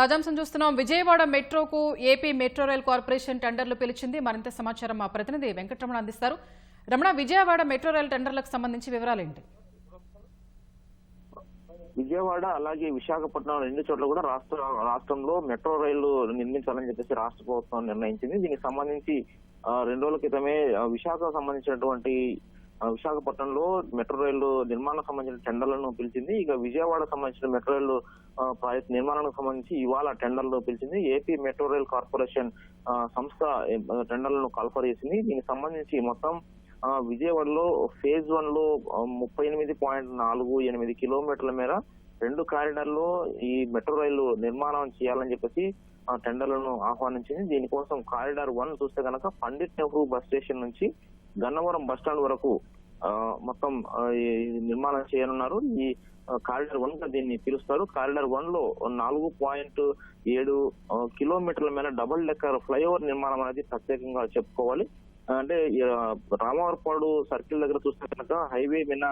తాజాంశం చూస్తున్నాం. విజయవాడ మెట్రోకు AP metro rail corporation టెండర్లు పిలిచింది. మరింత సమాచారం మా ప్రతినిధి వెంకటరమణ అందిస్తారు. రమణ విజయవాడ మెట్రో రైల్ టెండర్లకు సంబంధించి వివరాలేంటి విజయవాడ అలాగే విశాఖపట్నం రెండు చోట్ల కూడా రాష్ట్ర రాష్ట్రంలో మెట్రో రైళ్ళు నిర్మించాలని చెప్పేసి రాష్ట్ర ప్రభుత్వం నిర్ణయించింది. దీనికి సంబంధించి రెండు రోజుల క్రితమే విశాఖకు సంబంధించినటువంటి విశాఖపట్నంలో మెట్రో రైలు నిర్మాణం సంబంధించిన టెండర్లను పిలిచింది. ఇక విజయవాడ సంబంధించిన మెట్రో రైలు ఆ, ప్రాజెక్ట్ నిర్మాణానికి సంబంధించి ఇవాళ టెండర్లు పిలిచింది. ఏపీ మెట్రో రైల్ కార్పొరేషన్ సంస్థ టెండర్లను కాల్ఫర్ చేసింది దీనికి సంబంధించి మొత్తం విజయవాడలో ఫేజ్ వన్లో ముప్పై ఎనిమిది పాయింట్ నాలుగు ఎనిమిది కిలోమీటర్ల మేర రెండు కారిడార్లో ఈ మెట్రో రైలు నిర్మాణం చేయాలని చెప్పేసి టెండర్లను ఆహ్వానించింది. దీనికోసం కారిడార్ వన్ చూస్తే కనుక పండిట్ నెహ్రూ బస్ స్టేషన్ నుంచి గన్నవరం బస్ స్టాండ్ వరకు మొత్తం నిర్మాణం చేయనున్నారు. ఈ కారిడార్ వన్గా దీన్ని పిలుస్తారు. కారిడార్ వన్లో నాలుగు పాయింట్ ఏడు కిలోమీటర్ల మేర డబుల్ డెక్కర్ ఫ్లైఓవర్ నిర్మాణం అనేది ప్రత్యేకంగా చెప్పుకోవాలి. అంటే రామవరపాడు సర్కిల్ దగ్గర చూస్తే కనుక హైవే మీద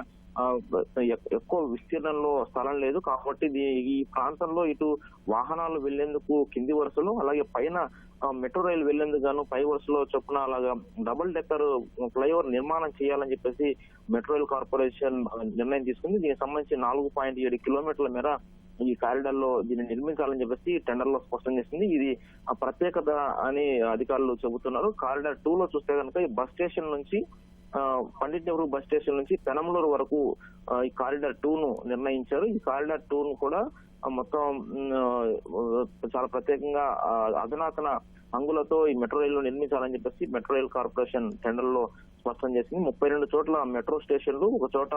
ఎక్కువ విస్తీర్ణంలో స్థలం లేదు. కాబట్టి దీ- ఈ ప్రాంతంలో ఇటు వాహనాలు వెళ్ళేందుకు కింది వరుసలో అలాగే పైన మెట్రో రైలు వెళ్ళేందుకు గాను పై వరుసలో చొప్పున అలాగా డబుల్ డెక్కర్ ఫ్లైఓవర్ నిర్మాణం చేయాలని చెప్పేసి మెట్రో రైల్ కార్పొరేషన్ నిర్ణయం తీసుకుంది. దీనికి సంబంధించి నాలుగు పాయింట్ ఏడు కిలోమీటర్ల మేర ఈ కారిడార్లో దీన్ని నిర్మించాలని చెప్పేసి టెండర్లో స్పష్టం చేసింది. ఇది ఆ ప్రత్యేకత అని అధికారులు చెబుతున్నారు. కారిడార్ టూ లో చూస్తే కనుక ఈ బస్ స్టేషన్ నుంచి పండిట్ నెహ్రూ బస్ స్టేషన్ నుంచి పెనమలూరు వరకు ఈ కారిడార్ టూ ను నిర్ణయించారు. ఈ కారిడార్ టూ ను కూడా మొత్తం చాలా ప్రత్యేకంగా అధునాతన అంగులతో ఈ మెట్రో రైలు నిర్మించాలని చెప్పేసి మెట్రో రైల్ కార్పొరేషన్ టెండర్లో స్పష్టం చేసింది. ముప్పై రెండు చోట్ల మెట్రో స్టేషన్లు ఒక చోట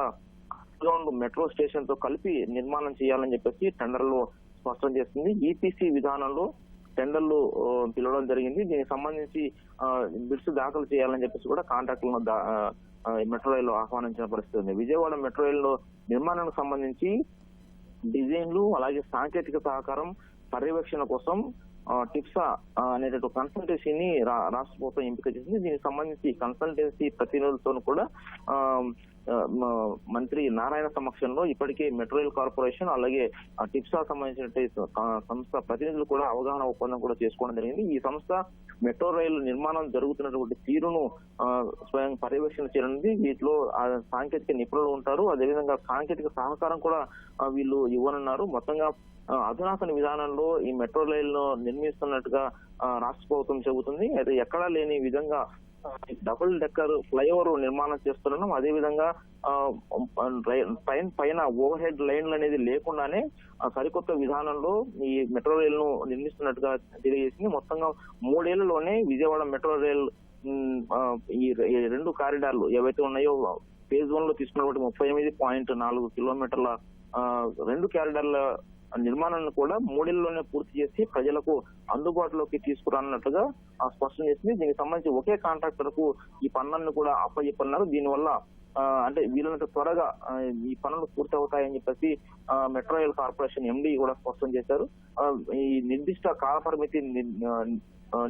గ్రౌండ్ మెట్రో స్టేషన్తో కలిపి నిర్మాణం చేయాలని చెప్పేసి టెండర్లో స్పష్టం చేస్తుంది. ఈపీసీ విధానంలో టెండర్లు పిలవడం జరిగింది. దీనికి సంబంధించి బిడ్స్ దాఖలు చేయాలని చెప్పేసి కూడా కాంట్రాక్టులను దా- మెట్రో రైలు ఆహ్వానించిన పరిస్థితి ఉంది. విజయవాడ మెట్రో రైలు నిర్మాణానికి సంబంధించి డిజైన్లు అలాగే సాంకేతిక సహకారం పర్యవేక్షణ కోసం టిప్సా అనేటటువంటి కన్సల్టెన్సీని రా- రాష్ట్ర ప్రభుత్వం ఎంపిక చేసింది. దీనికి సంబంధించి కన్సల్టెన్సీ ప్రతినిధులతో కూడా మంత్రి నారాయణ సమక్షంలో ఇప్పటికే మెట్రో రైల్ కార్పొరేషన్ అలాగే ఆ టిప్సా సంబంధించిన సంస్థ ప్రతినిధులు కూడా అవగాహన ఒప్పందం కూడా చేసుకోవడం జరిగింది. ఈ సంస్థ మెట్రో రైలు నిర్మాణం జరుగుతున్నటువంటి తీరును స్వయం పర్యవేక్షణ చేయనుంది వీటిలో సాంకేతిక నిపుణులు ఉంటారు. అదేవిధంగా సాంకేతిక సహకారం కూడా వీళ్ళు ఇవ్వనున్నారు. మొత్తంగా అధునాతన విధానంలో ఈ మెట్రో రైలును నిర్మిస్తున్నట్టుగా రాష్ట్ర ప్రభుత్వం చెబుతుంది. అయితే ఎక్కడా లేని విధంగా డబుల్ డెక్కర్ ఫ్లైఓవర్ నిర్మాణం చేస్తున్నాం. అదే విధంగా ఆ, పైన పైన ఓవర్ హెడ్ లైన్లు అనేది లేకుండానే ఆ సరికొత్త విధానంలో ఈ మెట్రో రైలును నిర్మిస్తున్నట్టుగా తెలియజేసింది. మొత్తంగా మూడేళ్ళలోనే విజయవాడ మెట్రో రైల్ ఈ రెండు కారిడార్లు ఏవైతే ఉన్నాయో ఫేజ్ వన్లో తీసుకున్నటువంటి ముప్పై ఎనిమిది పాయింట్ నాలుగు కిలోమీటర్ల రెండు కారిడార్ల నిర్మాణాన్ని కూడా మూడేళ్ళలోనే పూర్తి చేసి ప్రజలకు అందుబాటులోకి తీసుకురానున్నట్టుగా ఆ, స్పష్టం చేసింది. దీనికి సంబంధించి ఒకే కాంట్రాక్టర్కు ఈ పనులను కూడా అప్పచెప్పన్నారు దీనివల్ల అంటే వీలైనంత త్వరగా ఈ పనులు పూర్తి అవుతాయని చెప్పేసి మెట్రో రైల్ కార్పొరేషన్ ఎండీ కూడా స్పష్టం చేశారు. ఈ నిర్దిష్ట కాల పరిమితి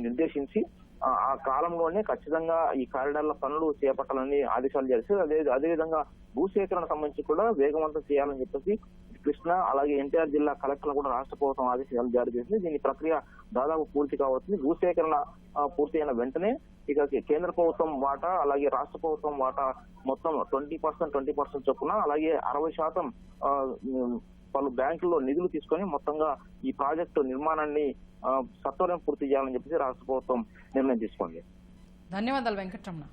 నిర్దేశించి ఆ ఆ కాలంలోనే ఖచ్చితంగా ఈ కారిడార్ల పనులు చేపట్టాలని ఆదేశాలు చేశారు. అదే అదేవిధంగా భూసేకరణ సంబంధించి కూడా వేగవంతం చేయాలని చెప్పేసి కృష్ణ అలాగే ఎన్టీఆర్ జిల్లా కలెక్టర్ కూడా రాష్ట్ర ప్రభుత్వం ఆదేశాలు జారీ చేసింది దీని ప్రక్రియ దాదాపు పూర్తి కావచ్చింది భూసేకరణ పూర్తి అయిన వెంటనే ఇక కేంద్ర ప్రభుత్వం వాటా అలాగే రాష్ట్ర ప్రభుత్వం వాటా మొత్తం ట్వంటీ పర్సెంట్ ట్వంటీ పర్సెంట్ చొప్పున అలాగే అరవై శాతం పలు బ్యాంకుల్లో నిధులు తీసుకొని మొత్తంగా ఈ ప్రాజెక్టు నిర్మాణాన్ని సత్వరం పూర్తి చేయాలని చెప్పేసి రాష్ట్ర ప్రభుత్వం నిర్ణయం తీసుకోండి ధన్యవాదాలు వెంకటరమణ.